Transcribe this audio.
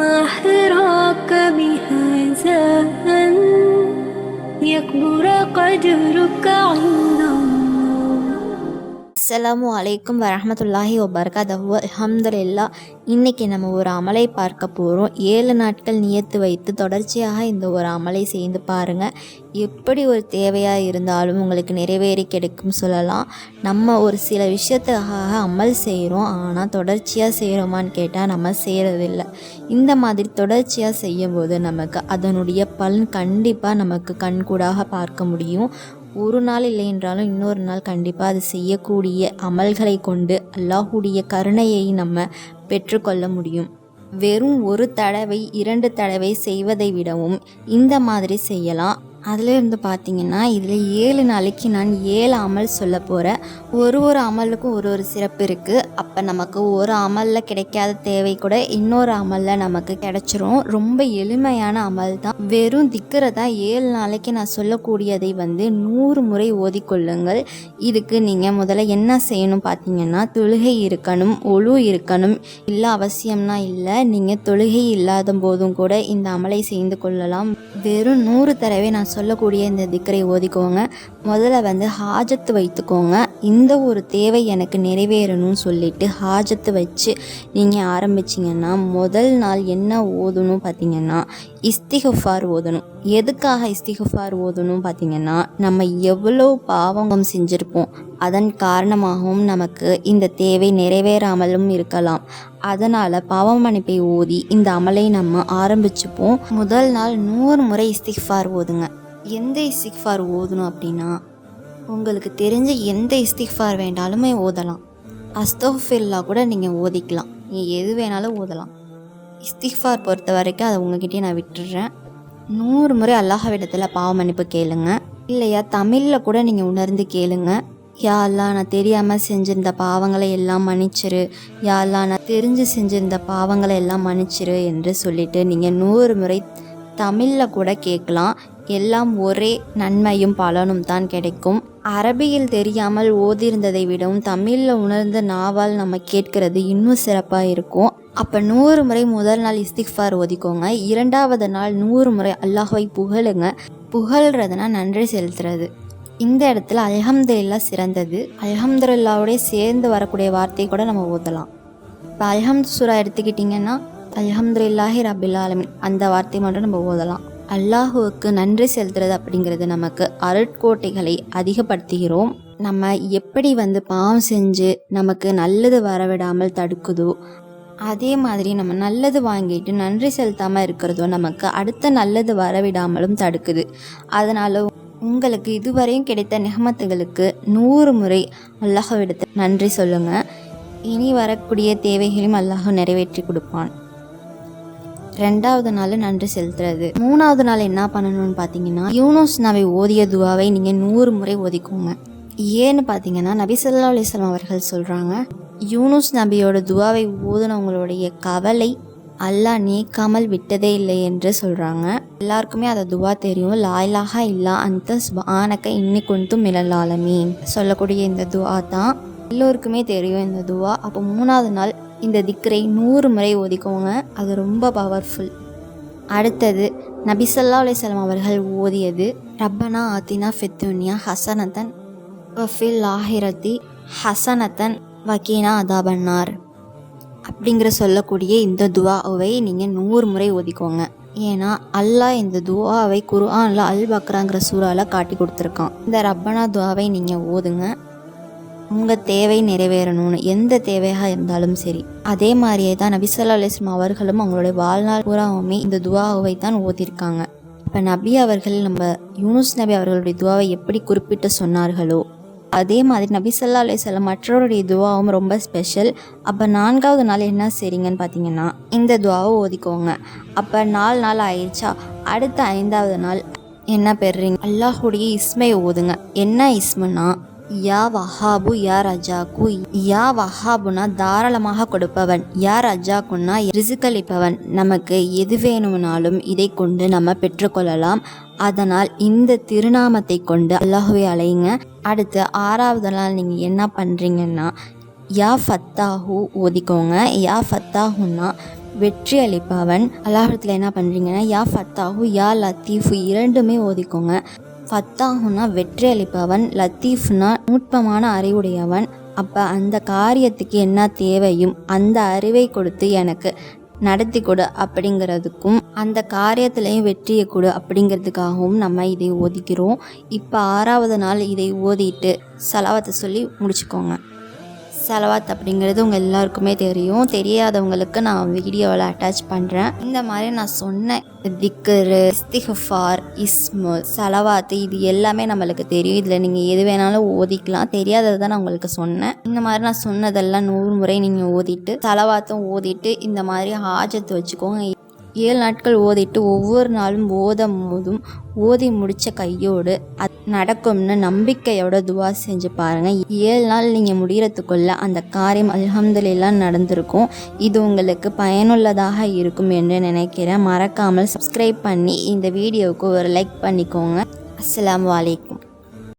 أحراك بهذا أن يكبر قدرك عندي அஸ்ஸலாமு அலைக்கும் வரமத்துல்லாஹி வபர்காதஹு அல்ஹம்துலில்லா இன்றைக்கி நம்ம ஒரு அமலை பார்க்க போகிறோம் ஏழு நாட்கள் நியத்து வைத்து தொடர்ச்சியாக இந்த ஒரு அமலை செய்து பாருங்கள் எப்படி ஒரு தேவையாக இருந்தாலும் உங்களுக்கு நிறைவேறி கிடைக்கும் சொல்லலாம். நம்ம ஒரு சில விஷயத்துக்காக அமல் செய்கிறோம் ஆனால் தொடர்ச்சியாக செய்கிறோமான்னு கேட்டால் நம்ம செய்கிறதில்ல இந்த மாதிரி தொடர்ச்சியாக செய்யும்போது நமக்கு அதனுடைய பலன் கண்டிப்பாக நமக்கு கண்கூடாக பார்க்க முடியும். ஒரு நாள் இல்லை என்றாலும் இன்னொரு நாள் கண்டிப்பாக அது செய்யக்கூடிய அமல்களை கொண்டு அல்லாஹுடைய கருணையை நம்ம பெற்றுக்கொள்ள முடியும். வெறும் ஒரு தடவை இரண்டு தடவை செய்வதை விடவும் இந்த மாதிரி செய்யலாம். அதில் இருந்து பார்த்தீங்கன்னா இதில் ஏழு நாளைக்கு நான் ஏழு அமல் சொல்ல போகிறேன் ஒரு ஒரு அமலுக்கும் ஒரு ஒரு சிறப்பு இருக்குது அப்போ நமக்கு ஒரு அமலில் கிடைக்காத தேவை கூட இன்னொரு அமலில் நமக்கு கிடைச்சிரும். ரொம்ப எளிமையான அமல் தான். வெறும் திக்கிறதா ஏழு நாளைக்கு நான் சொல்லக்கூடியதை வந்து நூறு முறை ஓதிக்கொள்ளுங்கள். இதுக்கு நீங்கள் முதல்ல என்ன செய்யணும் பார்த்தீங்கன்னா தொழுகை இருக்கணும் ஒழு இருக்கணும். இல்லை அவசியம்னா இல்லை நீங்கள் தொழுகை இல்லாத போதும் கூட இந்த அமலை செய்து கொள்ளலாம். வெறும் நூறு தடவை நான் சொல்லக்கூடிய இந்த திக்கரை ஓதிக்கோங்க. முதல்ல வந்து ஹாஜத்து வைத்துக்கோங்க. இந்த ஒரு தேவை எனக்கு நிறைவேறணும்னு சொல்லிட்டு ஹாஜத்து வச்சு நீங்கள் ஆரம்பிச்சிங்கன்னா முதல் நாள் என்ன ஓதணும் பார்த்தீங்கன்னா இஸ்திகஃபார் ஓதணும். எதுக்காக இஸ்திகஃபார் ஓதணும் பார்த்தீங்கன்னா நம்ம எவ்வளோ பாவங்கம் செஞ்சுருப்போம். அதன் காரணமாகவும் நமக்கு இந்த தேவை நிறைவேறாமலும் இருக்கலாம். அதனால் பாவ மன்னிப்பை ஓதி இந்த அமலை நம்ம ஆரம்பிச்சுப்போம். முதல் நாள் நூறு முறை இஸ்திஃபார் ஓதுங்க. எந்த இஸ்திக்ஃபார் ஓதணும் அப்படின்னா உங்களுக்கு தெரிஞ்ச எந்த இஸ்திக்ஃபார் வேண்டாலுமே ஓதலாம். அஸ்தோஃபில்லா கூட நீங்கள் ஓதிக்கலாம். நீ எது வேணாலும் ஓதலாம். இஸ்திக்ஃபார் பொறுத்த வரைக்கும் அதை உங்ககிட்டயே நான் விட்டுடுறேன். நூறு முறை அல்லாஹ்விடத்தில் பாவ மன்னிப்பு கேளுங்க. இல்லையா தமிழில் கூட நீங்கள் உணர்ந்து கேளுங்க. யா அல்லா நான் தெரியாமல் செஞ்சிருந்த பாவங்களை எல்லாம் மன்னிச்சிரு. யா அல்லா நான் தெரிஞ்சு செஞ்சிருந்த பாவங்களை எல்லாம் மன்னிச்சிரு என்று சொல்லிட்டு நீங்கள் நூறு முறை தமிழில் கூட கேட்கலாம் எல்லாம் ஒரே நன்மையும் பலனும் தான் கிடைக்கும். அரபியில் தெரியாமல் ஓதிருந்ததை விடவும் தமிழில் உணர்ந்த நாவால் நம்ம கேட்கிறது இன்னும் சிறப்பாக இருக்கும். அப்போ நூறு முறை முதல் நாள் இஸ்திக்ஃபார் ஓதிக்கோங்க. இரண்டாவது நாள் நூறு முறை அல்லாஹ்வை புகழுங்க. புகழ்றதுனா நன்றி செலுத்துறது. இந்த இடத்துல அல்ஹம்துலில்லா சிறந்தது. அல்ஹம்துலில்லாவோடய சேர்ந்து வரக்கூடிய வார்த்தையை கூட நம்ம ஓதலாம். இப்போ அல்ஹம்து சுரா எடுத்துக்கிட்டிங்கன்னா அலஹம்துல்லாஹி ரபில் ஆலமின். அந்த வார்த்தை மட்டும் நம்ம ஓதலாம். அல்லாஹுவுக்கு நன்றி செலுத்துறது அப்படிங்கிறது நமக்கு அருட்கோட்டைகளை அதிகப்படுத்துகிறோம். நம்ம எப்படி வந்து பாவம் செஞ்சு நமக்கு நல்லது வரவிடாமல் தடுக்குதோ அதே மாதிரி நம்ம நல்லது வாங்கிட்டு நன்றி செலுத்தாமல் இருக்கிறதோ நமக்கு அடுத்த நல்லது வரவிடாமலும் தடுக்குது. அதனால் உங்களுக்கு இதுவரையும் கிடைத்த நிகமத்துகளுக்கு நூறு முறை அல்லாஹ்விடத்தை நன்றி சொல்லுங்கள் இனி வரக்கூடிய தேவைகளையும் அல்லாஹ் நிறைவேற்றி கொடுப்பான். ரெண்டாவது நாள் நன்றி செலுத்துறது. மூணாவது நாள் என்ன பண்ணணும்னு பார்த்தீங்கன்னா யூனோஸ் நபி ஓதிய துவாவை நீங்கள் நூறு முறை ஓதிக்கோங்க. ஏன்னு பார்த்தீங்கன்னா நபி சொல்லா அலிஸ்லாம் அவர்கள் சொல்கிறாங்க யூனுஸ் நபியோட துவாவை ஓதுனவங்களுடைய கவலை அல்லாஹ் நீக்காமல் விட்டதே இல்லை என்று சொல்கிறாங்க எல்லாருக்குமே அதை துவா தெரியும். லாயிலாக இல்லா அந்த ஆனக்க இன்னி கொண்டும் மிளலாலமீன் சொல்லக்கூடிய இந்த துவா தான். எல்லோருக்குமே தெரியும் இந்த துவா. அப்போ மூணாவது நாள் இந்த திக்கரை நூறு முறை ஓதிக்கோங்க. அது ரொம்ப பவர்ஃபுல் அடுத்தது நபிசல்லா அலிஸ்லாம் அவர்கள் ஓதியது ரப்பனா ஆத்தினா ஃபித்துனியா ஹசனத்தன் வஃபில் லாஹிரத்தி ஹசனத்தன் வக்கீனா அதாபன்னார். அப்படிங்கிற சொல்லக்கூடிய இந்த துவாவை நீங்கள் நூறு முறை ஓதிக்கோங்க. ஏன்னா அல்லாஹ் இந்த துவாவை குர்ஆனில் அல் பக்ராங்கிற சூறாவில் காட்டி கொடுத்துருக்கான். இந்த ரப்பனா துவாவை நீங்கள் ஓதுங்க. உங்கள் தேவை நிறைவேறணும்னு எந்த தேவையாக இருந்தாலும் சரி. அதே மாதிரியே தான் நபிசல்லா அலிஸ்லாம் அவர்களும் அவங்களுடைய வாழ்நாள் பூராவுமே இந்த துவாவை தான் ஓதிருக்காங்க இப்போ நபி அவர்கள் நம்ம யூனுஸ் நபி அவர்களுடைய துவாவை எப்படி குறிப்பிட்டு சொன்னார்களோ அதே மாதிரி நபி சொல்லா மற்றவருடைய துவாவும் ரொம்ப ஸ்பெஷல். அப்போ நான்காவது நாள் என்ன செய்றீங்கன்னு பார்த்தீங்கன்னா இந்த துவாவை ஓதிக்கோங்க. அப்போ நாலு நாள் ஆயிடுச்சா அடுத்த ஐந்தாவது நாள் என்ன பெறுறீங்க? அல்லாஹுடைய இஸ்மை ஓதுங்க. என்ன இஸ்மன்னா யா வஹாபு யா ரஜாக்கு. யா வஹாபுனா தாராளமாக கொடுப்பவன். யா ரஜாக்குன்னா ரிசுக்களிப்பவன். நமக்கு எது வேணும்னாலும் இதை கொண்டு நம்ம பெற்றுக்கொள்ளலாம். அதனால் இந்த திருநாமத்தை கொண்டு அல்லாஹுவை அலையுங்க அடுத்து ஆறாவது நாள் நீங்கள் என்ன பண்ணுறீங்கன்னா யா ஃபத்தாஹு ஓதிக்கோங்க. யா ஃபத்தாஹுன்னா வெற்றி அளிப்பவன். அல்லாஹத்தில் என்ன பண்ணுறீங்கன்னா யா ஃபத்தாஹு யா லத்தீஃபு இரண்டுமே ஓதிக்கோங்க. ஃபத்தாஹுனா வெற்றி அளிப்பவன் லத்தீஃப்னா நுட்பமான அறிவுடையவன். அப்போ அந்த காரியத்துக்கு என்ன தேவையும் அந்த அறிவை கொடுத்து எனக்கு நடத்தி கொடு அப்படிங்கிறதுக்கும் அந்த காரியத்திலையும் வெற்றியை கொடு அப்படிங்கிறதுக்காகவும் நம்ம இதை ஓதிக்கிறோம். இப்போ ஆறாவது நாள் இதை ஓதிட்டு செலவத்தை சொல்லி முடிச்சுக்கோங்க. செலவாத் அப்படிங்கிறது உங்கள் எல்லாருக்குமே தெரியும். தெரியாதவங்களுக்கு நான் வீடியோவில் அட்டாச் பண்ணுறேன் இந்த மாதிரி நான் சொன்ன திக்கரு இஸ்திஹார் இஸ்மு செலவாத்து இது எல்லாமே நம்மளுக்கு தெரியும். இதில் நீங்கள் எது வேணாலும் ஓதிக்கலாம். தெரியாததை தான் நான் உங்களுக்கு சொன்னேன். இந்த மாதிரி நான் சொன்னதெல்லாம் நூறு முறை நீங்கள் ஓதிட்டு செலவாத்தும் ஓதிட்டு இந்த மாதிரி ஹாஜத்து வச்சுக்கோங்க. ஏழு நாட்கள் ஓதிட்டு ஒவ்வொரு நாளும் ஓதும் போதும் ஓதி முடித்த கையோடு அது நடக்கும்னு நம்பிக்கையோட துவா செஞ்சு பாருங்கள் ஏழு நாள் நீங்கள் முடிகிறதுக்குள்ள அந்த காரியம் அல்ஹம்துலில்லாஹ் நடந்திருக்கும். இது உங்களுக்கு பயனுள்ளதாக இருக்கும் என்று நினைக்கிறேன். மறக்காமல் சப்ஸ்கிரைப் பண்ணி இந்த வீடியோவுக்கு ஒரு லைக் பண்ணிக்கோங்க. அஸ்லாம் அலைக்கும்.